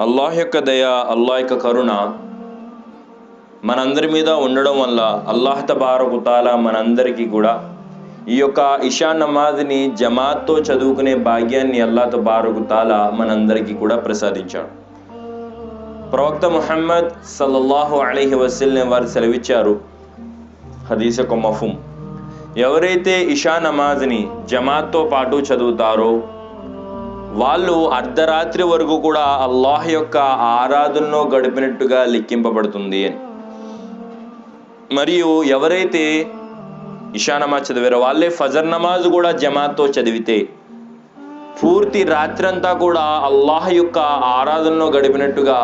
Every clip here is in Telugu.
అల్లాహ్ యొక్క దయ అల్లాహ్ యొక్క కరుణ మనందరి మీద ఉండడం వల్ల అల్లాహ్ తబారకుతాల మనందరికీ కూడా ఈ యొక్క ఇషా నమాజ్ని జమాత్తో చదువుకునే భాగ్యాన్ని అల్లాహ్ తబారకుతాల మనందరికీ కూడా ప్రసాదించాడు. ప్రవక్త ముహమ్మద్ సల్లల్లాహు అలీహి వసల్ని వారు సెలవిచ్చారు హదీస్ యొక్క మఫుం ఎవరైతే ఇషా నమాజ్ని జమాత్తో పాటు చదువుతారో వాళ్ళు అర్ధరాత్రి వరకు కూడా అల్లాహ్ యొక్క ఆరాధనను గడిపినట్టుగా లెక్కింపబడుతుంది అని మరియు ఎవరైతే ఇషా నమాజ్ చదివారో వాళ్ళే ఫజర్ నమాజ్ కూడా జమాత్తో చదివితే పూర్తి రాత్రంతా కూడా అల్లాహ్ యొక్క ఆరాధనలో గడిపినట్టుగా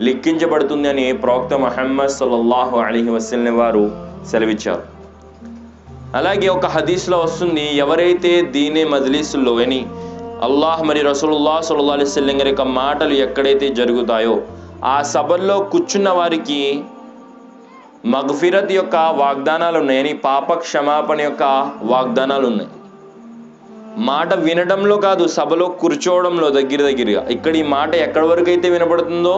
లెక్కించబడుతుంది అని ప్రవక్త మహమ్మద్ సల్లల్లాహు అలీహి వసల్ని వారు సెలవిచ్చారు. అలాగే ఒక హదీస్లో వస్తుంది ఎవరైతే దీనే మజ్లీసుల్లో అని అల్లాహ్ మరి రసూలుల్లా సల్లల్లాహు అలైహి గారి యొక్క మాటలు ఎక్కడైతే జరుగుతాయో ఆ సభల్లో కూర్చున్న వారికి మగ్ఫిరత్ యొక్క వాగ్దానాలు ఉన్నాయని పాప క్షమాపణ యొక్క వాగ్దానాలు ఉన్నాయి. మాట వినడంలో కాదు సభలో కూర్చోవడంలో దగ్గర దగ్గరగా. ఇక్కడ ఈ మాట ఎక్కడి వరకు అయితే వినపడుతుందో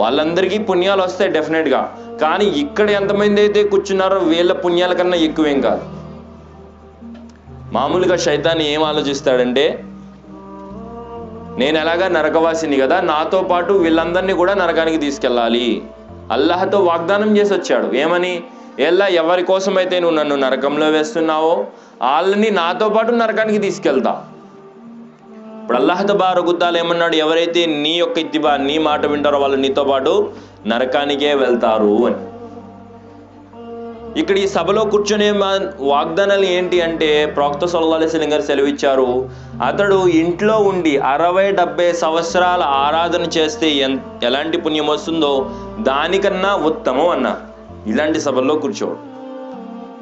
వాళ్ళందరికీ పుణ్యాలు వస్తాయి డెఫినెట్గా కానీ ఇక్కడ ఎంతమంది అయితే కూర్చున్నారో వీళ్ళ పుణ్యాల కన్నా ఎక్కువేం కాదు. మామూలుగా శైతాన్ని ఏం ఆలోచిస్తాడంటే నేను ఎలాగా నరకవాసిని కదా నాతో పాటు వీళ్ళందరినీ కూడా నరకానికి తీసుకెళ్ళాలి. అల్లాహతో వాగ్దానం చేసి వచ్చాడు. ఏమని? ఎలా ఎవరి కోసమైతే నువ్వు నన్ను నరకంలో వేస్తున్నావో వాళ్ళని నాతో పాటు నరకానికి తీసుకెళ్తా. ఇప్పుడు అల్లాహత బారగుద్దాలు ఏమన్నాడు? ఎవరైతే నీ యొక్క ఇత్తిబా నీ మాట వింటారో వాళ్ళు నీతో పాటు నరకానికే వెళ్తారు అని. ఇక్కడ ఈ సభలో కూర్చునే మా- వాగ్దానాలు ఏంటి అంటే ప్రోక్త సల్లాహం గారు సెలవిచ్చారు అతడు ఇంట్లో ఉండి అరవై డెబ్బై సంవత్సరాల ఆరాధన చేస్తే ఎన్ ఎలాంటి పుణ్యం వస్తుందో దానికన్నా ఉత్తమం అన్నారు ఇలాంటి సభల్లో కూర్చోడు.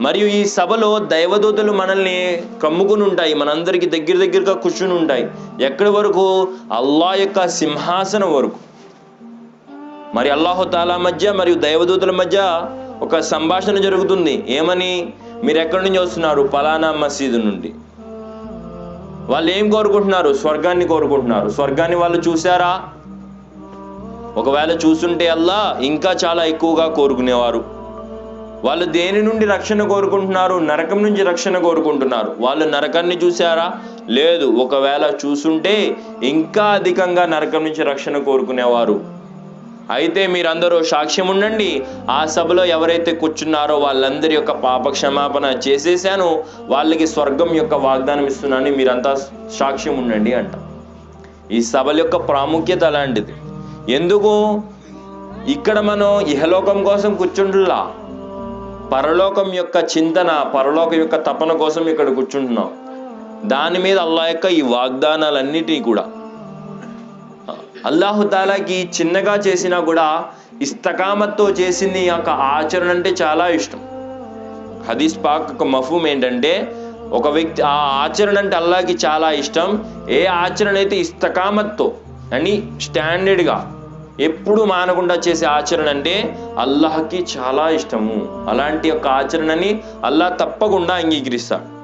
మరియు ఈ సభలో దైవదూతలు మనల్ని కమ్ముకుని ఉంటాయి మనందరికీ దగ్గర దగ్గరగా కూర్చుని ఉంటాయి. ఎక్కడి వరకు? అల్లా యొక్క సింహాసనం వరకు. మరి అల్లాహు తాలా మధ్య మరియు దైవదూతల మధ్య ఒక సంభాషణ జరుగుతుంది. ఏమని? మీరు ఎక్కడి నుంచి వస్తున్నారు? పలానా మసీదు నుండి. వాళ్ళు ఏం కోరుకుంటున్నారు? స్వర్గాన్ని కోరుకుంటున్నారు. స్వర్గాన్ని వాళ్ళు చూసారా ఒకవేళ చూస్తుంటే అల్లా ఇంకా చాలా ఎక్కువగా కోరుకునేవారు. వాళ్ళు దేని నుండి రక్షణ కోరుకుంటున్నారు? నరకం నుంచి రక్షణ కోరుకుంటున్నారు. వాళ్ళు నరకాన్ని చూసారా లేదు. ఒకవేళ చూసుంటే ఇంకా అధికంగా నరకం నుంచి రక్షణ కోరుకునేవారు. అయితే మీరందరూ సాక్ష్యం ఉండండి ఆ సభలో ఎవరైతే కూర్చున్నారో వాళ్ళందరి యొక్క పాప క్షమాపణ చేసేసాను. వాళ్ళకి స్వర్గం యొక్క వాగ్దానం ఇస్తున్నాను మీరంతా సాక్ష్యం ఉండండి అంట. ఈ సభల యొక్క ప్రాముఖ్యత అలాంటిది. ఎందుకు? ఇక్కడ మనం ఇహలోకం కోసం కూర్చుంటులా పరలోకం యొక్క చింతన పరలోకం యొక్క తపన కోసం ఇక్కడ కూర్చుంటున్నాం. దాని మీద అల్లా యొక్క ఈ వాగ్దానాలన్నిటినీ కూడా. అల్లాహుతాలాకి చిన్నగా చేసినా కూడా ఇస్తకామత్తో చేసింది యొక్క ఆచరణ అంటే చాలా ఇష్టం. హదీస్ పాక్ ఒక మఫూమ్ ఏంటంటే ఒక వ్యక్తి ఆ ఆచరణ అంటే అల్లాకి చాలా ఇష్టం. ఏ ఆచరణ అయితే ఇస్తకామత్తో అని స్టాండర్డ్గా ఎప్పుడు మానకుండా చేసే ఆచరణ అంటే అల్లాహకి చాలా ఇష్టము. అలాంటి యొక్క ఆచరణని అల్లాహ్ తప్పకుండా అంగీకరిస్తాడు.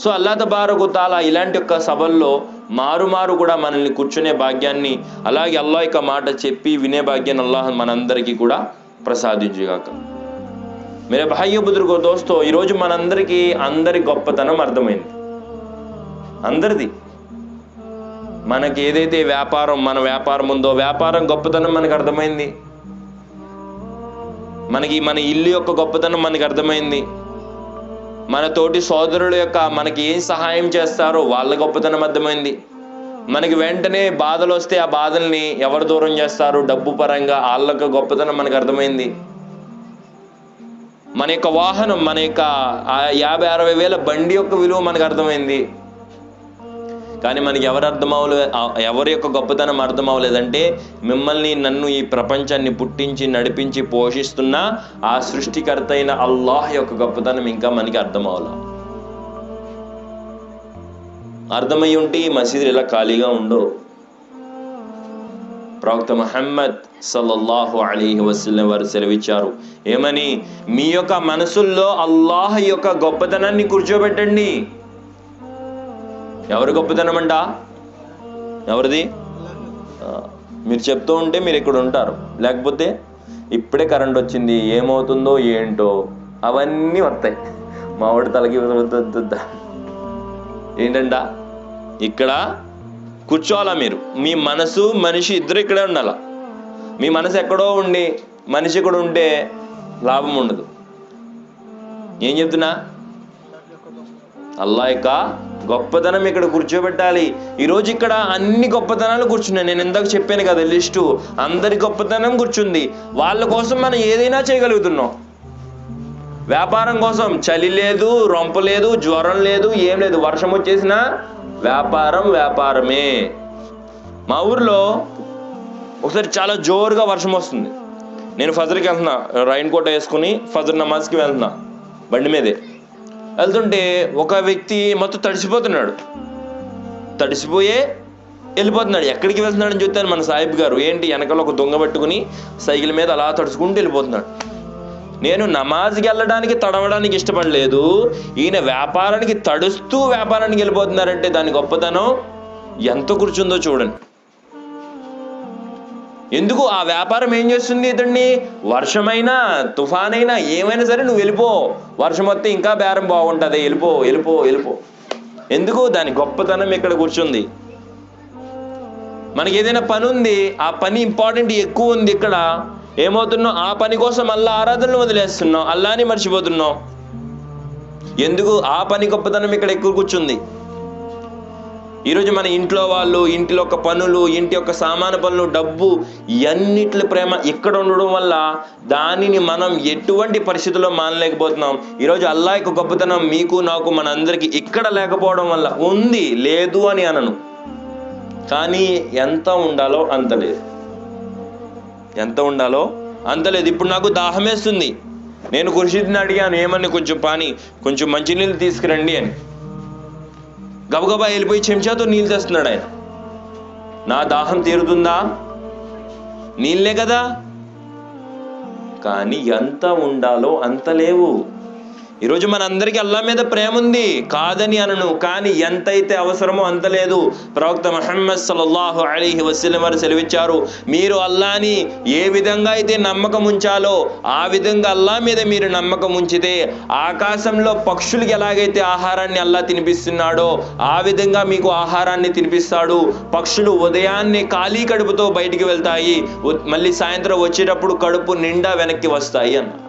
సో అల్లా తబారకు తాలా ఇలాంటి యొక్క సభల్లో మారుమారు కూడా మనల్ని కూర్చునే భాగ్యాన్ని అలాగే అల్లా యొక్క మాట చెప్పి వినే భాగ్యాన్ని అల్లాహ్ మనందరికీ కూడా ప్రసాదించుగాక. మీరే భాగ్య బుదురుగో దోస్తో ఈరోజు మనందరికీ అందరి గొప్పతనం అర్థమైంది. అందరిది. మనకి ఏదైతే వ్యాపారం మన వ్యాపారం ఉందో వ్యాపారం గొప్పతనం మనకు అర్థమైంది. మనకి మన ఇల్లు యొక్క గొప్పతనం మనకి అర్థమైంది. మన తోటి సోదరుల యొక్క మనకి ఏం సహాయం చేస్తారో వాళ్ళ గొప్పతనం అర్థమైంది. మనకి వెంటనే బాధలు వస్తే ఆ బాధల్ని ఎవరు దూరం చేస్తారు? డబ్బు పరంగా వాళ్ళ యొక్క గొప్పతనం మనకు అర్థమైంది. మన యొక్క వాహనం మన యొక్క యాభై అరవై వేల బండి యొక్క విలువ మనకు అర్థమైంది. కానీ మనకి ఎవరు అర్థం ఎవరి యొక్క గొప్పతనం అర్థం అవ్వలేదంటే మిమ్మల్ని నన్ను ఈ ప్రపంచాన్ని పుట్టించి నడిపించి పోషిస్తున్న ఆ సృష్టికర్త అయిన అల్లాహ్ యొక్క గొప్పతనం ఇంకా మనకి అర్థం అర్థమై ఉంటే ఈ మసీదులు ఇలా ఖాళీగా ఉండవు. ప్రవక్త మహమ్మద్ సల్లల్లాహు అలీ వసల్లం వారు సెలవిచ్చారు. ఏమని? మీ యొక్క మనసుల్లో అల్లాహ్ యొక్క గొప్పతనాన్ని కూర్చోబెట్టండి. ఎవరి గొప్పతనం అంట? ఎవరిది? మీరు చెప్తూ ఉంటే మీరు ఇక్కడ ఉంటారు. లేకపోతే ఇప్పుడే కరెంట్ వచ్చింది ఏమవుతుందో ఏంటో అవన్నీ వస్తాయి. మా వాడి తలకి ఏంటంట? ఇక్కడ కూర్చోవాలా మీరు? మీ మనసు మనిషి ఇద్దరు ఇక్కడే ఉండాల? మీ మనసు ఎక్కడో ఉండి మనిషి ఇక్కడ ఉంటే లాభం ఉండదు. ఏం చెప్తున్నా? అల్లా యొక్క గొప్పతనం ఇక్కడ కూర్చోబెట్టాలి. ఈరోజు ఇక్కడ అన్ని గొప్పతనాలు కూర్చున్నాయి. నేను ఇందాక చెప్పాను కదా లిస్టు. అందరి గొప్పతనం కూర్చుంది. వాళ్ళ కోసం మనం ఏదైనా చేయగలుగుతున్నాం. వ్యాపారం కోసం చలి లేదు రొంప లేదు జ్వరం లేదు ఏం లేదు. వర్షం వచ్చేసినా వ్యాపారం వ్యాపారమే. మా ఊర్లో ఒకసారి చాలా జోరుగా వర్షం వస్తుంది. నేను ఫజర్కి వెళ్తున్నా రైన్ కోట్ వేసుకుని ఫజర్ నమాజ్కి వెళ్తున్నా బండి మీదే. వెళ్తుంటే ఒక వ్యక్తి మొత్తం తడిసిపోతున్నాడు. తడిసిపోయే వెళ్ళిపోతున్నాడు. ఎక్కడికి వెళ్తున్నాడని చెప్తాను మన సాహిబ్ గారు. ఏంటి? వెనకాల ఒక దొంగ పట్టుకుని సైకిల్ మీద అలా తడుచుకుంటూ వెళ్ళిపోతున్నాడు. నేను నమాజ్కి వెళ్ళడానికి తడవడానికి ఇష్టపడలేదు. ఈయన వ్యాపారానికి తడుస్తూ వ్యాపారానికి వెళ్ళిపోతున్నారంటే దాని గొప్పతనం ఎంత కూర్చుందో చూడండి. ఎందుకు ఆ వ్యాపారం ఏం చేస్తుంది ఇతన్ని? వర్షమైనా తుఫానైనా ఏమైనా సరే నువ్వు వెళ్ళిపో. వర్షం వస్తే ఇంకా బేరం బాగుంటుంది. వెళ్ళిపో వెళ్ళిపో వెళ్ళిపో. ఎందుకు? దాని గొప్పతనం ఇక్కడ కూర్చుంది. మనకి ఏదైనా పని ఉంది ఆ పని ఇంపార్టెంట్ ఎక్కువ ఉంది ఇక్కడ. ఏమవుతున్నాం ఆ పని కోసం అల్లా ఆరాధనలు వదిలేస్తున్నాం అల్లాని మర్చిపోతున్నాం ఎందుకు? ఆ పని గొప్పతనం ఇక్కడ ఎక్కువ కూర్చుంది. ఈరోజు మన ఇంట్లో వాళ్ళు ఇంటిలో యొక్క పనులు ఇంటి యొక్క సామాన పనులు డబ్బు ఇవన్నిటి ప్రేమ ఇక్కడ ఉండడం వల్ల దానిని మనం ఎటువంటి పరిస్థితుల్లో మానలేకపోతున్నాం. ఈరోజు అల్లా యొక్క గొప్పతనం మీకు నాకు మన అందరికీ ఇక్కడ లేకపోవడం వల్ల ఉంది లేదు అని అనను. కానీ ఎంత ఉండాలో అంత లేదు. ఎంత ఉండాలో అంత లేదు. ఇప్పుడు నాకు దాహమేస్తుంది. నేను ఖుర్షీద్ని అడిగాను ఏమని కొంచెం పాని కొంచెం మంచినీళ్ళు తీసుకురండి అని. గబగబా వెళ్ళిపోయి చెంచాతో నీళ్ళు తెస్తున్నాడు ఆయన. నా దాహం తీరుతుందా? నీళ్ళే కదా. కానీ ఎంత ఉండాలో అంత లేవు. ఈరోజు మనందరికీ అల్లా మీద ప్రేమ ఉంది కాదని అనను కానీ ఎంతైతే అవసరమో అంత లేదు. ప్రవక్త మహమ్మద్ సల్లల్లాహు అలీహి వసీలం వారు సెలవిచ్చారు మీరు అల్లాని ఏ విధంగా అయితే నమ్మకం ఉంచాలో ఆ విధంగా అల్లా మీద మీరు నమ్మకం ఉంచితే ఆకాశంలో పక్షులకి ఎలాగైతే ఆహారాన్ని అల్లా తినిపిస్తున్నాడో ఆ విధంగా మీకు ఆహారాన్ని తినిపిస్తాడు. పక్షులు ఉదయాన్నే ఖాళీ కడుపుతో బయటికి వెళ్తాయి. మళ్ళీ సాయంత్రం వచ్చేటప్పుడు కడుపు నిండా వెనక్కి వస్తాయి అన్న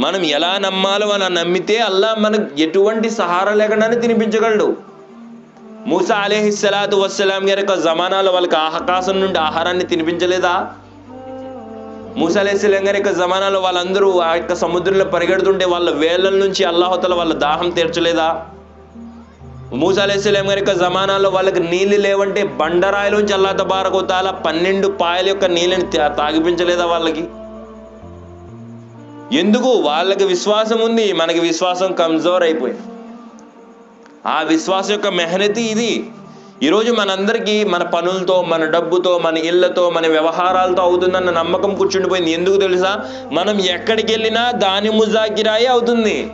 మనం ఎలా నమ్మాలో అలా నమ్మితే అల్లా మనకు ఎటువంటి సహారా లేకుండానే తినిపించగలడు. మూసా అలేహిస్సలాతు వస్సలాం గారి యొక్క జమానాలో వాళ్ళకి ఆకాశం నుండి ఆహారాన్ని తినిపించలేదా? మూసా అలేహిస్సలాం గారి యొక్క జమానాలో వాళ్ళందరూ ఆ యొక్క సముద్రంలో పరిగెడుతుంటే వాళ్ళ వేళ్ళ నుంచి అల్లాహతల వాళ్ళ దాహం తీర్చలేదా? మూసా అలేహిస్సలాం గారి యొక్క జమానాలో వాళ్ళకి నీళ్ళు లేవంటే బండరాయిలోంచి అల్లా తబారకోతాల పన్నెండు పాయల యొక్క నీళ్ళని తా- తాగిపించలేదా వాళ్ళకి? ఎందుకు? వాళ్ళకి విశ్వాసం ఉంది మనకి విశ్వాసం కమ్జోర్ అయిపోయింది. ఆ విశ్వాసం యొక్క మెహనతి ఇది. ఈరోజు మనందరికీ మన పనులతో మన డబ్బుతో మన ఇళ్ళతో మన వ్యవహారాలతో అవుతుందన్న నమ్మకం కూర్చుండిపోయింది. ఎందుకు తెలుసా? మనం ఎక్కడికి వెళ్ళినా దాని ముజాకిరాయే అవుతుంది.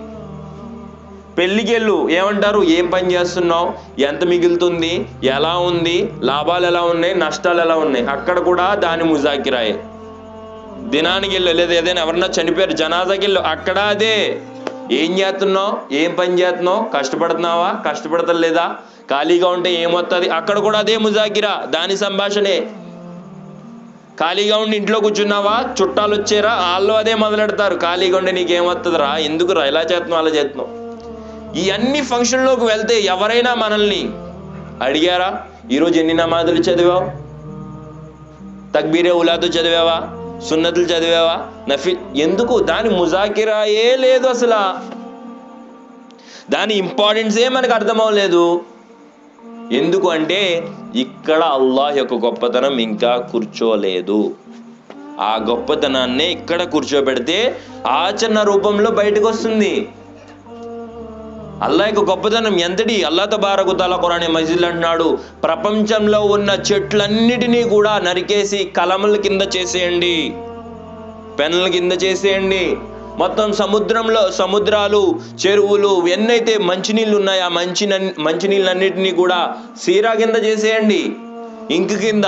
పెళ్ళికి వెళ్ళు ఏమంటారు? ఏం పని చేస్తున్నావు? ఎంత మిగులుతుంది? ఎలా ఉంది? లాభాలు ఎలా ఉన్నాయి? నష్టాలు ఎలా ఉన్నాయి? అక్కడ కూడా దాని ముజాకిరాయే దినానికి వెళ్ళు లేదా ఏదైనా ఎవరన్నా చనిపోయారు జనాజాకి వెళ్ళు అక్కడ అదే. ఏం చేస్తున్నావు? ఏం పని చేస్తున్నావు? కష్టపడుతున్నావా? కష్టపడతలేదా ఖాళీగా ఉంటే ఏమొస్తుంది అక్కడ కూడా అదే ముజాకిరా దాని సంభాషణే. ఖాళీగా ఉండి ఇంట్లో కూర్చున్నావా? చుట్టాలు వచ్చారా? వాళ్ళు అదే మొదలెడతారు. ఖాళీగా ఉండి నీకేమొస్తుందిరా ఎందుకురా ఇలా చేస్తున్నావు అలా చేస్తున్నావు? ఈ అన్ని ఫంక్షన్లోకి వెళ్తే ఎవరైనా మనల్ని అడిగారా? ఈరోజు ఎన్ని నమాజులు చదివావు? తక్బీరే ఉలాదు చదివావా? సున్నతులు చదివావా? నఫి. ఎందుకు? దాని ముజాకిరాయే లేదు అసలు. దాని ఇంపార్టెన్సే మనకు అర్థమవలేదు ఎందుకు అంటే ఇక్కడ అల్లాహ్ యొక్క గొప్పతనం ఇంకా కూర్చోలేదు. ఆ గొప్పతనాన్నే ఇక్కడ కూర్చోబెడితే ఆచరణ రూపంలో బయటకు వస్తుంది. అల్లా యొక్క గొప్పతనం ఎంతటి? అల్లా తబారకు తల ఖురాన్ మజిల్ అంటున్నాడు ప్రపంచంలో ఉన్న చెట్లన్నిటినీ కూడా నరికేసి కలముల కింద చేసేయండి. పెన్నుల కింద చేసేయండి. మొత్తం సముద్రంలో సముద్రాలు చెరువులు ఎన్నైతే మంచినీళ్ళు ఉన్నాయో ఆ మంచి మంచినీళ్ళన్నిటినీ కూడా సీరా కింద చేసేయండి. ఇంకు కింద.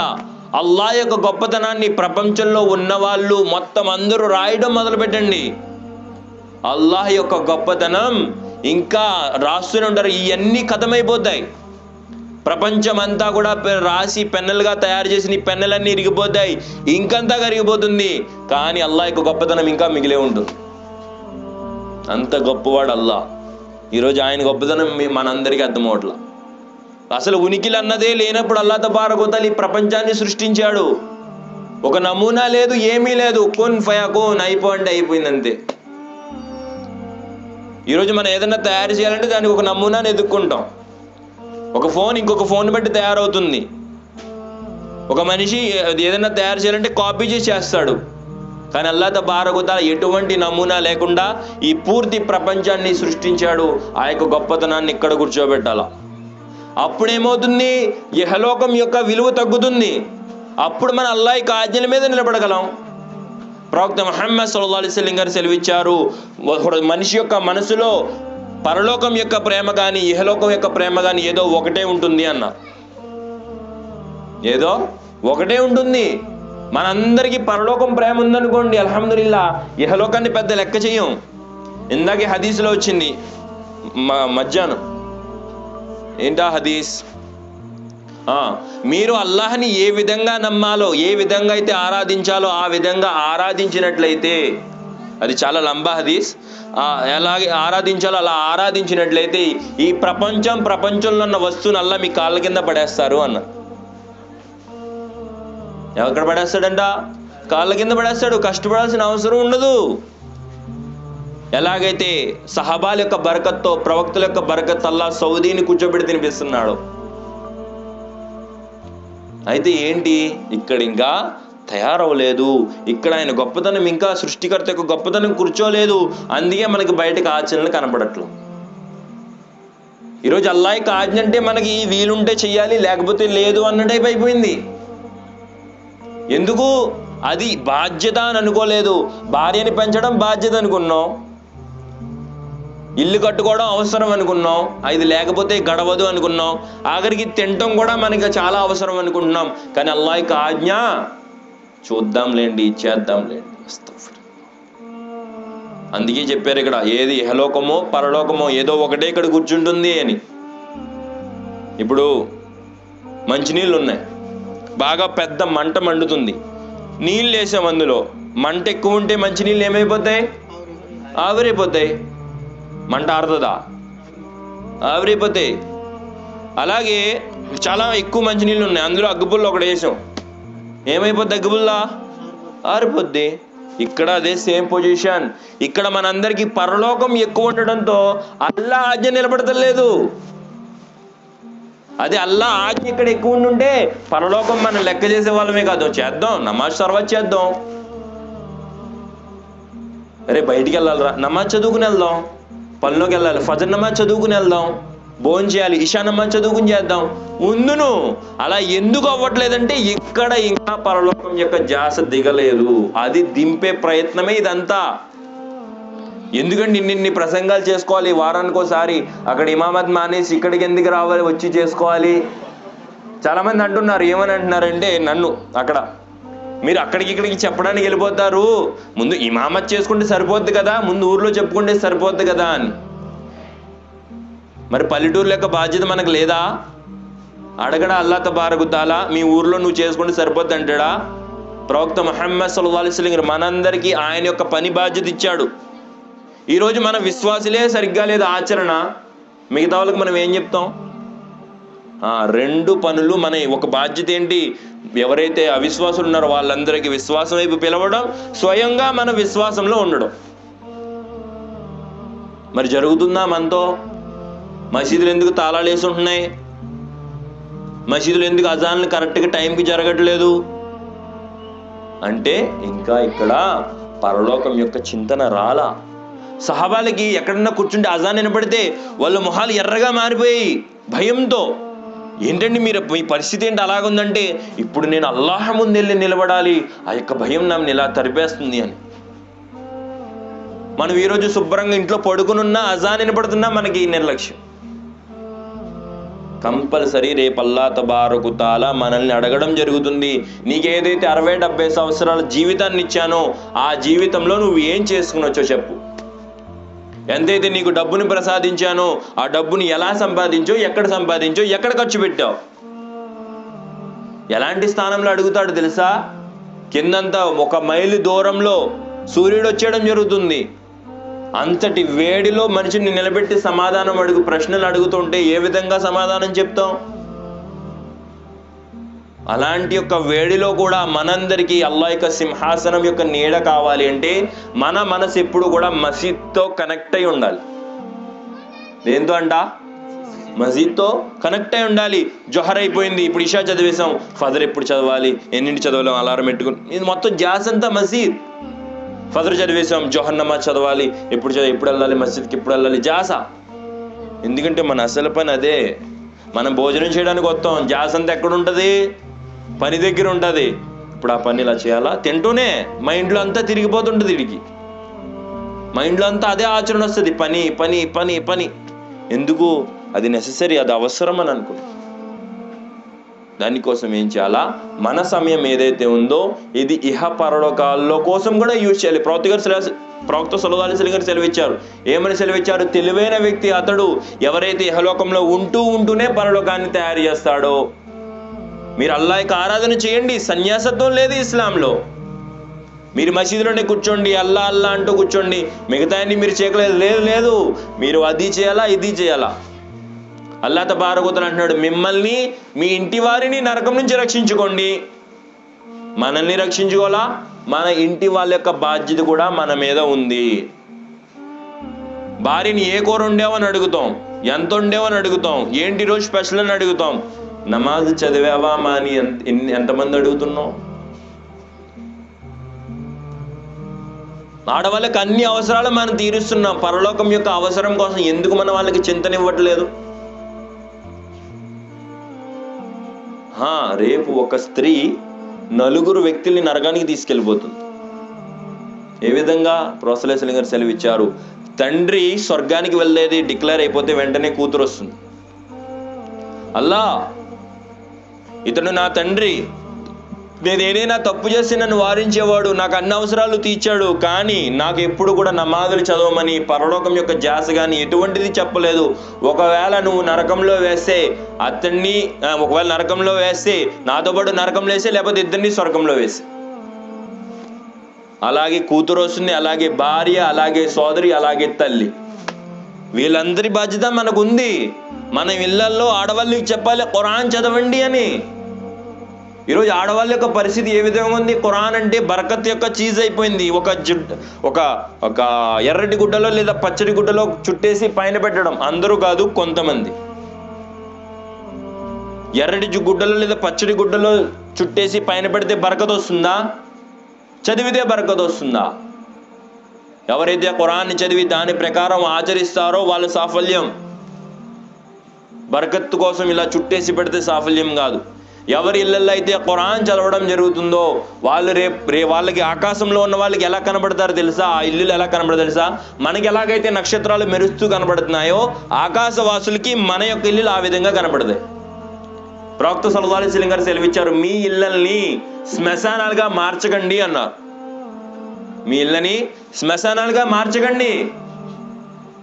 అల్లా యొక్క గొప్పతనాన్ని ప్రపంచంలో ఉన్న వాళ్ళు మొత్తం అందరూ రాయడం మొదలు పెట్టండి అల్లాహ్ యొక్క గొప్పతనం ఇంకా రాస్తూనే ఉంటారు. ఇవన్నీ కథమైపోతాయి. ప్రపంచం అంతా కూడా రాసి పెన్నులుగా తయారు చేసిన ఈ పెన్నెలన్నీ ఇరిగిపోతాయి. ఇంకంతా కరిగిపోతుంది. కానీ అల్లా యొక్క గొప్పతనం ఇంకా మిగిలే ఉంటుంది. అంత గొప్పవాడు అల్లా ఈరోజు ఆయన గొప్పతనం మనందరికీ అర్థమవట్లా అసలు ఉనికిలు అన్నదే లేనప్పుడు అల్లా తబారకోతలు ఈ ప్రపంచాన్ని సృష్టించాడు. ఒక నమూనా లేదు ఏమీ లేదు. కొన్ ఫయాకోన్ అయిపోండి అయిపోయింది అంతే ఈరోజు మనం ఏదైనా తయారు చేయాలంటే దానికి ఒక నమూనాని ఎదుక్కుంటాం ఒక ఫోన్ ఇంకొక ఫోన్ బట్టి తయారవుతుంది. ఒక మనిషి అది ఏదైనా తయారు చేయాలంటే కాపీ చేసి చేస్తాడు. కానీ అల్లా బారగుత ఎటువంటి నమూనా లేకుండా ఈ పూర్తి ప్రపంచాన్ని సృష్టించాడు. ఆ యొక్క గొప్పతనాన్ని ఇక్కడ కూర్చోబెట్టాల. అప్పుడేమవుతుంది? యహలోకం యొక్క విలువ తగ్గుతుంది. అప్పుడు మన అల్లా యొక్క ఆజ్ఞల మీద నిలబడగలం. ప్రవక్త మహమ్మద్ సల్లల్లాహు అలీస్లం గారు సెలవిచ్చారు. మనిషి యొక్క మనసులో పరలోకం యొక్క ప్రేమ కానీ ఇహలోకం యొక్క ప్రేమ కానీ ఏదో ఒకటే ఉంటుంది అన్న. ఏదో ఒకటే ఉంటుంది. మనందరికీ పరలోకం ప్రేమ ఉందనుకోండి అల్హమ్దుల్లా ఇహలోకాన్ని పెద్ద లెక్క చేయం. ఇందాకే హదీస్లో వచ్చింది మధ్యాహ్నం. ఏంటా హదీస్? మీరు అల్లాహ్ని ఏ విధంగా నమ్మాలో ఏ విధంగా అయితే ఆరాధించాలో ఆ విధంగా ఆరాధించినట్లయితే అది చాలా లంబా హదీస్. ఎలాగే ఆరాధించాలో అలా ఆరాధించినట్లయితే ఈ ప్రపంచం ప్రపంచంలో ఉన్న వస్తువుని అల్లా మీ కాళ్ళ కింద పడేస్తారు అన్న. ఎక్కడ పడేస్తాడంట? కాళ్ళ కింద పడేస్తాడు కష్టపడాల్సిన అవసరం ఉండదు. ఎలాగైతే సహబాల యొక్క బరకత్తో ప్రవక్తల యొక్క బరకత్ అల్లా సౌదీని కూర్చోబెట్టి తినిపిస్తున్నాడు అయితే ఏంటి? ఇక్కడ ఇంకా తయారవలేదు ఇక్కడ ఆయన గొప్పతనం ఇంకా సృష్టికర్త యొక్క గొప్పతనం కూర్చోలేదు. అందుకే మనకి బయటకు ఆచరణలు కనపడట్లేదు ఈరోజు అల్లా యొక్క ఆజ్ఞ అంటే మనకి వీలుంటే చెయ్యాలి లేకపోతే లేదు అన్నటైపు అయిపోయింది. ఎందుకు? అది బాధ్యత అని అనుకోలేదు. భార్యని పెంచడం బాధ్యత అనుకున్నాం. ఇల్లు కట్టుకోవడం అవసరం అనుకున్నాం అది లేకపోతే గడవదు అనుకున్నాం. ఆఖరికి తినటం కూడా మనకి చాలా అవసరం అనుకుంటున్నాం. కానీ అల్లా యొక్క ఆజ్ఞ చూద్దాంలేండి చేద్దాంలేండి. అందుకే చెప్పారు ఇక్కడ ఏది ఇహలోకమో పరలోకమో ఏదో ఒకటే ఇక్కడ కూర్చుంటుంది అని. ఇప్పుడు మంచినీళ్ళు ఉన్నాయి బాగా పెద్ద మంట మండుతుంది. నీళ్ళు వేసాం అందులో. మంట ఎక్కువ ఉంటే మంచినీళ్ళు ఏమైపోతాయి? ఆవిరైపోతాయి. మంట ఆరుతుందా ఆవిరైపోతే. అలాగే చాలా ఎక్కువ మంచినీళ్ళు ఉన్నాయి. అందులో అగ్గిపుల్ల ఒకటి వేసాం. ఏమైపోద్ది అగ్గిపుల్లా? ఆరిపోద్ది. ఇక్కడ అదే సేమ్ పొజిషన్ ఇక్కడ మనందరికీ పరలోకం ఎక్కువ ఉండడంతో అల్లా ఆజ్ఞ నిలబడతలేదు. అది అల్లా ఆజ్ఞ ఇక్కడ ఎక్కువ ఉండుంటే పరలోకం మనం లెక్క చేసే వాళ్ళమే కాదు. చేద్దాం. నమాజ్ సర్వత్ చేద్దాం. అరే బయటికి వెళ్ళాలిరా. నమాజ్ చదువుకుని వెళ్దాం. పనిలోకి వెళ్ళాలి. ఫజర్ నమాజ్ చదువుకుని వెళ్దాం. భోజనం చేయాలి. ఇషా నమాజ్ చదువుకుని చేద్దాం. ఉందును. అలా ఎందుకు అవ్వట్లేదంటే ఇక్కడ ఇంకా పరలోకం యొక్క జాస దిగలేదు. అది దింపే ప్రయత్నమే ఇదంతా. ఎందుకంటే ఇన్ని ప్రసంగాలు చేసుకోవాలి? వారానికి ఒకసారి అక్కడ ఇమామత్ మానేసి ఇక్కడికి ఎందుకు రావాలి? వచ్చి చేసుకోవాలి? చాలా మంది అంటున్నారు. ఏమని అంటున్నారంటే నన్ను అక్కడ మీరు అక్కడికి ఇక్కడికి చెప్పడానికి వెళ్ళిపోతారు. ముందు ఇమామత్ చేసుకుంటే సరిపోద్ది కదా ముందు ఊర్లో చెప్పుకుంటే సరిపోద్ది కదా అని. మరి పల్లెటూరు యొక్క బాధ్యత మనకు లేదా? అడగడా అల్లా తబారకుతాలా మీ ఊర్లో నువ్వు చేసుకుంటే సరిపోద్ది అంటాడా? ప్రవక్త మహమ్మద్ సల్లల్లాహు అలైహి మనందరికీ ఆయన యొక్క పని బాధ్యత ఇచ్చాడు. ఈరోజు మన విశ్వాసులే సరిగ్గా లేదు ఆచరణ? మిగతా వాళ్ళకి మనం ఏం చెప్తాం? రెండు పనులు మన ఒక బాధ్యత ఏంటి? ఎవరైతే అవిశ్వాసులు ఉన్నారో వాళ్ళందరికీ విశ్వాసం వైపు పిలవడం స్వయంగా మన విశ్వాసంలో ఉండడం. మరి జరుగుతుందా మనతో? మసీదులు ఎందుకు తాళాలు వేసి ఉంటున్నాయి? మసీదులు ఎందుకు అజాన్లు కరెక్ట్గా టైంకి జరగట్లేదు? అంటే ఇంకా ఇక్కడ పరలోకం యొక్క చింతన రాలా. సహబాలకి ఎక్కడన్నా కూర్చుంటే అజాన్ వినపడితే వాళ్ళ మొహాలు ఎర్రగా మారిపోయి భయంతో. ఏంటండి మీరు మీ పరిస్థితి ఏంటి అలాగుందంటే ఇప్పుడు నేను అల్లాహ ముందు వెళ్ళి నిలబడాలి ఆ యొక్క భయం నన్ను ఇలా తరిపేస్తుంది అని. మనం ఈరోజు శుభ్రంగా ఇంట్లో పడుకునున్నా అజాన్ వినపడుతున్నా మనకి నిర్లక్ష్యం. కంపల్సరీ రేపల్లా తబారకు తాలా మనల్ని అడగడం జరుగుతుంది. నీకేదైతే అరవై డెబ్బై సంవత్సరాల జీవితాన్ని ఇచ్చానో ఆ జీవితంలో నువ్వు ఏం చేసుకునొచ్చో చెప్పు. ఎంతైతే నీకు డబ్బుని ప్రసాదించానో ఆ డబ్బుని ఎలా సంపాదించో ఎక్కడ సంపాదించో ఎక్కడ ఖర్చు పెట్టావు? ఎలాంటి స్థానంలో అడుగుతాడు తెలుసా? కిందంతా ఒక మైలు దూరంలో సూర్యుడు వచ్చేయడం జరుగుతుంది. అంతటి వేడిలో మనిషిని నిలబెట్టి సమాధానం అడుగు ప్రశ్నలు అడుగుతుంటే ఏ విధంగా సమాధానం చెప్తాం? అలాంటి యొక్క వేడిలో కూడా మనందరికీ అల్లా యొక్క సింహాసనం యొక్క నీడ కావాలి అంటే మన మనసు ఎప్పుడు కూడా మసీద్తో కనెక్ట్ అయి ఉండాలి. దేంతో అంట? మసీద్తో కనెక్ట్ అయి ఉండాలి. జొహర్ అయిపోయింది. ఇప్పుడు ఇషా చదివేశాం. ఫదర్ ఎప్పుడు చదవాలి? ఎన్నింటి చదవలేం అలారం పెట్టుకుని. ఇది మొత్తం జాస్ అంతా మసీద్. ఫదర్ చదివేశాం. జోహర్ నమాజ్ చదవాలి. ఎప్పుడు చదివి? ఎప్పుడు వెళ్ళాలి? మసీద్కి ఎప్పుడు వెళ్ళాలి? జాసా. ఎందుకంటే మన అసలు పని అదే. మనం భోజనం చేయడానికి వస్తాం. జాస్ అంతా ఎక్కడ ఉంటుంది? పని దగ్గర ఉంటుంది ఇప్పుడు ఆ పని ఇలా చేయాలా? తింటూనే మైండ్లో అంతా తిరిగిపోతుంటుంది వీడికి. మైండ్లో అంతా అదే ఆచరణ వస్తుంది. పని పని పని పని. ఎందుకు? అది నెససరీ అది అవసరం అని అనుకున్నాం దానికోసం ఏం చేయాలా? మన సమయం ఏదైతే ఉందో ఇది ఇహ పరలోకాల్లో కోసం కూడా యూజ్ చేయాలి. ప్రవక్త గారు సెలవు ప్రవక్త సులభాలి గారు సెలవిచ్చారు. ఏమని సెలవిచ్చారు? తెలివైన వ్యక్తి అతడు ఎవరైతే ఇహలోకంలో ఉంటూ ఉంటూనే పరలోకాన్ని తయారు చేస్తాడో మీరు అల్లా యొక్క ఆరాధన చేయండి. సన్యాసత్వం లేదు ఇస్లాంలో. మీరు మసీదులోనే కూర్చోండి అల్లా అల్లా అంటూ కూర్చోండి. మిగతా అన్ని మీరు చేయలేదు లేదు లేదు. మీరు అది చేయాలా ఇది చేయాలా? అల్లా తబారకుతలు అంటున్నాడు మిమ్మల్ని మీ ఇంటి వారిని నరకం నుంచి రక్షించుకోండి. మనల్ని రక్షించుకోవాలా? మన ఇంటి వాళ్ళ యొక్క బాధ్యత కూడా మన మీద ఉంది. భార్యని ఏ కూర ఉండేవని అడుగుతాం. ఎంత ఉండేవని అడుగుతాం. ఏంటి రోజు స్పెషల్ అని అడుగుతాం. నమాజ్ చదివావా మా అని ఎన్ని- ఎంతమంది అడుగుతున్నాం ఆడవాళ్ళకి అన్ని అవసరాలు మనం తీరుస్తున్నాం. పరలోకం యొక్క అవసరం కోసం ఎందుకు మన వాళ్ళకి చింతనివ్వట్లేదు? హా, రేపు ఒక స్త్రీ నలుగురు వ్యక్తుల్ని నరకానికి తీసుకెళ్ళిపోతుంది. ఏ విధంగా? ప్రోసలేసలి గారు సెలవిచ్చారు. తండ్రి స్వర్గానికి వెళ్ళేది డిక్లేర్ అయిపోతే వెంటనే కూతురు వస్తుంది. అల్లా ఇతడు నా తండ్రి. నేను ఏదైనా తప్పు చేసి నన్ను వారించేవాడు నాకు అన్ని అవసరాలు తీర్చాడు కానీ నాకు ఎప్పుడు కూడా నమాజులు చదవమని పరలోకం యొక్క జాస కానీ ఎటువంటిది చెప్పలేదు. ఒకవేళ నువ్వు నరకంలో వేస్తే అతన్ని ఒకవేళ నరకంలో వేస్తే నాతో పాటు నరకంలో వేస్తే లేకపోతే ఇద్దరిని స్వర్గంలో వేసి. అలాగే కూతురు వస్తుంది అలాగే భార్య అలాగే సోదరి అలాగే తల్లి. వీళ్ళందరి బాధ్యత మనకు ఉంది మన ఇళ్ళల్లో ఆడవాళ్ళకి చెప్పాలి ఖురాన్ చదవండి అని. ఈరోజు ఆడవాళ్ళ యొక్క పరిస్థితి ఏ విధంగా ఉంది? ఖురాన్ అంటే బరకత్ యొక్క చీజ్ అయిపోయింది. ఒక ఒక ఒక ఎర్రటి గుడ్డలో లేదా పచ్చడి గుడ్డలో చుట్టేసి పైన పెట్టడం అందరూ కాదు కొంతమంది. ఎర్రటి గుడ్డలో లేదా పచ్చడి గుడ్డలో చుట్టేసి పైన పెడితే బరకత్ వస్తుందా? చదివితే బరకత్ వస్తుందా? ఎవరైతే ఖురాన్ని చదివి దాని ప్రకారం ఆచరిస్తారో వాళ్ళ సాఫల్యం బరకత్తు కోసం ఇలా చుట్టేసి పెడితే సాఫల్యం కాదు. ఎవరి ఇళ్ళల్లో అయితే ఖురాన్ చదవడం జరుగుతుందో వాళ్ళు రేపు రే వాళ్ళకి ఆకాశంలో ఉన్న వాళ్ళకి ఎలా కనబడతారు తెలుసా? ఆ ఇల్లులు ఎలా కనబడతారు తెలుసా? మనకి ఎలాగైతే నక్షత్రాలు మెరుస్తూ కనబడుతున్నాయో ఆకాశవాసులకి మన యొక్క ఇల్లులు ఆ విధంగా కనబడతాయి. ప్రవక్త సలదాలి సిలిం గారు సెలవిచ్చారు మీ ఇళ్ళల్ని శ్మశానాలుగా మార్చకండి అన్నారు. మీ ఇళ్ళని శ్మశానాలుగా మార్చకండి.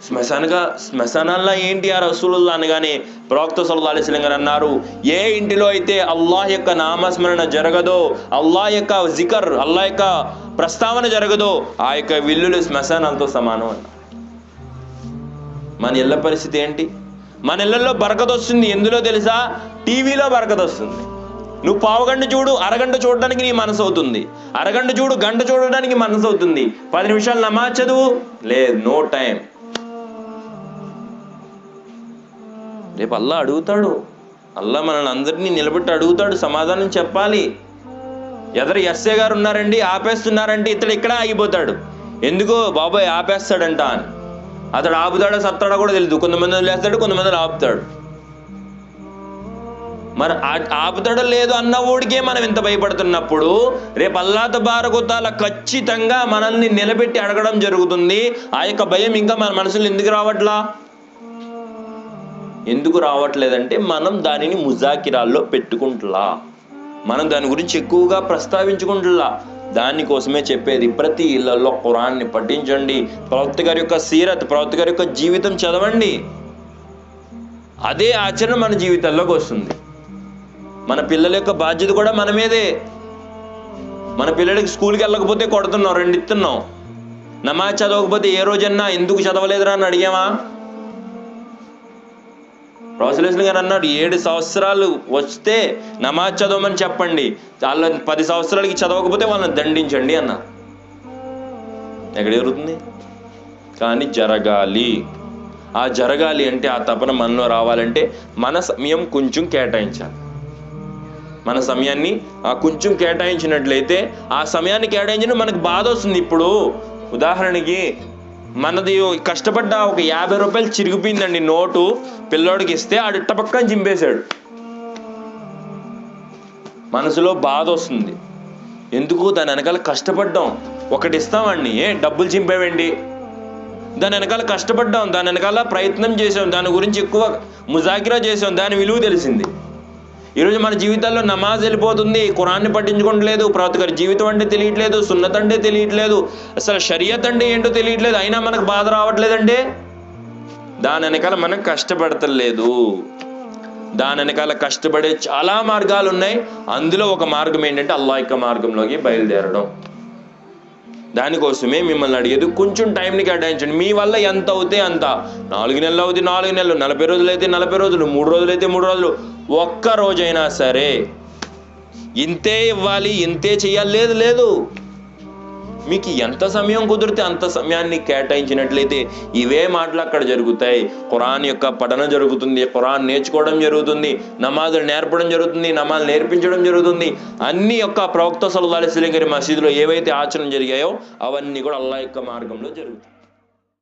శ్మశానగా శ్మశానాల్లో ఏంటి ఆ రసూలుల్లా అనగానే ప్రవక్త సల్లల్లాహు అలీస్లం గారు అన్నారు. ఏ ఇంటిలో అయితే అల్లాహ్ యొక్క నామస్మరణ జరగదో అల్లాహ్ యొక్క జికర్ అల్లాహ్ యొక్క ప్రస్తావన జరగదో ఆ యొక్క విల్లులు శ్మశానాలతో సమానం అన్నారు. మన ఇళ్ళ పరిస్థితి ఏంటి? మన ఇళ్ళల్లో బరకత వస్తుంది. ఎందులో తెలుసా? టీవీలో బరకత వస్తుంది. నువ్వు పావుగంట చూడు అరగంట చూడడానికి నీ మనసు అవుతుంది. అరగంట చూడు గంట చూడడానికి మనసు అవుతుంది. పది నిమిషాలు నమాజ్ చదువు? లేదు నో టైం. రేపు అల్లా అడుగుతాడు. అల్లా మనల్ని అందరినీ నిలబెట్టి అడుగుతాడు. సమాధానం చెప్పాలి. ఎదరు ఎస్ఏ గారు ఉన్నారండి ఆపేస్తున్నారంటే ఇతడు ఇక్కడ ఆగిపోతాడు. ఎందుకో బాబాయ్ ఆపేస్తాడంట అని. అతడు ఆపుతాడో సత్తాడో కూడా తెలియదు కొంతమంది వదిలేస్తాడు కొంతమంది ఆపుతాడు మరి ఆ- ఆపుతాడో లేదో అన్న ఊడికే మనం ఇంత భయపడుతున్నప్పుడు రేపు అల్లాత బారకుతాల ఖచ్చితంగా మనల్ని నిలబెట్టి అడగడం జరుగుతుంది. ఆ యొక్క భయం ఇంకా మన మనసులో ఎందుకు రావట్లా? ఎందుకు రావట్లేదంటే మనం దానిని ముజాకిరాల్లో పెట్టుకుంటులా మనం దాని గురించి ఎక్కువగా ప్రస్తావించుకుంటులా దానికోసమే చెప్పేది ప్రతి ఇళ్ళలో ఖురాన్ని పఠించండి. ప్రవక్త గారి యొక్క సీరత్ ప్రవక్త గారి యొక్క జీవితం చదవండి. అదే ఆచరణ మన జీవితాల్లోకి వస్తుంది. మన పిల్లల యొక్క బాధ్యత కూడా మన మీదే. మన పిల్లలకి స్కూల్కి వెళ్ళకపోతే కొడుతున్నాం రెండు ఇస్తున్నాం నమాజ్ చదవకపోతే ఏ రోజన్నా ఎందుకు చదవలేదురా అని అడిగామా ప్రొఫెసర్ గారు అన్నాడు ఏడు సంవత్సరాలు వస్తే నమాజ్ చదవమని చెప్పండి. వాళ్ళ పది సంవత్సరాలకి చదవకపోతే వాళ్ళని దండించండి అన్నారు ఎక్కడ జరుగుతుంది? కానీ జరగాలి. ఆ జరగాలి అంటే ఆ తపన మనలో రావాలంటే మన సమయం కొంచెం కేటాయించాలి. మన సమయాన్ని ఆ కొంచెం కేటాయించినట్లయితే ఆ సమయాన్ని కేటాయించిన మనకు బాధ వస్తుంది ఇప్పుడు. ఉదాహరణకి మనది కష్టపడ్డ ఒక యాభై రూపాయలు చిరిగిపోయిందండి నోటు. పిల్లోడికి ఇస్తే ఆడు ఇట్ట పక్కన చింపేశాడు. మనసులో బాధ వస్తుంది. ఎందుకు? దాని వెనకాల కష్టపడ్డాం. ఒకటి ఇస్తామండి. ఏ డబ్బులు చింపేవండి దాని వెనకాల కష్టపడ్డాం. దాని వెనకాల ప్రయత్నం చేసాం దాని గురించి ఎక్కువ ముజాకిరా చేసాం దాని విలువ తెలిసింది. ఈరోజు మన జీవితాల్లో నమాజ్ వెళ్ళిపోతుంది. కురాన్ని పట్టించుకోవట్లేదు ప్రవక్త జీవితం అంటే తెలియట్లేదు. సున్నత అంటే తెలియట్లేదు. అసలు షరియత్ అంటే ఏంటో తెలియట్లేదు. అయినా మనకు బాధ రావట్లేదంటే దాని వెనకాల మనం కష్టపడతలేదు. దాని వెనకాల కష్టపడే చాలా మార్గాలు ఉన్నాయి అందులో ఒక మార్గం ఏంటంటే అల్లా యొక్క మార్గంలోకి బయలుదేరడం. దానికోసమే మిమ్మల్ని అడిగేది కొంచెం టైంని కేటాయించండి. మీ వల్ల ఎంత అవుతే అంత? నాలుగు నెలలు అవుతే నాలుగు నెలలు. నలభై రోజులు అయితే నలభై రోజులు మూడు రోజులు అయితే మూడు రోజులు. ఒక్క రోజైనా సరే ఇంతే ఇవ్వాలి ఇంతే చేయాలి లేదు లేదు. మీకు ఎంత సమయం కుదిరితే అంత సమయాన్ని కేటాయించినట్లయితే ఇవే మాటలు అక్కడ జరుగుతాయి. ఖురాన్ యొక్క పఠనం జరుగుతుంది ఖురాన్ నేర్చుకోవడం జరుగుతుంది నమాజులు నేర్పడం జరుగుతుంది నమాజ్ నేర్పించడం జరుగుతుంది. అన్ని యొక్క ప్రవక్త సల్లాహి గారి మసీదులో ఏవైతే ఆచరణ జరిగాయో అవన్నీ కూడా అల్లా యొక్క మార్గంలో జరుగుతాయి.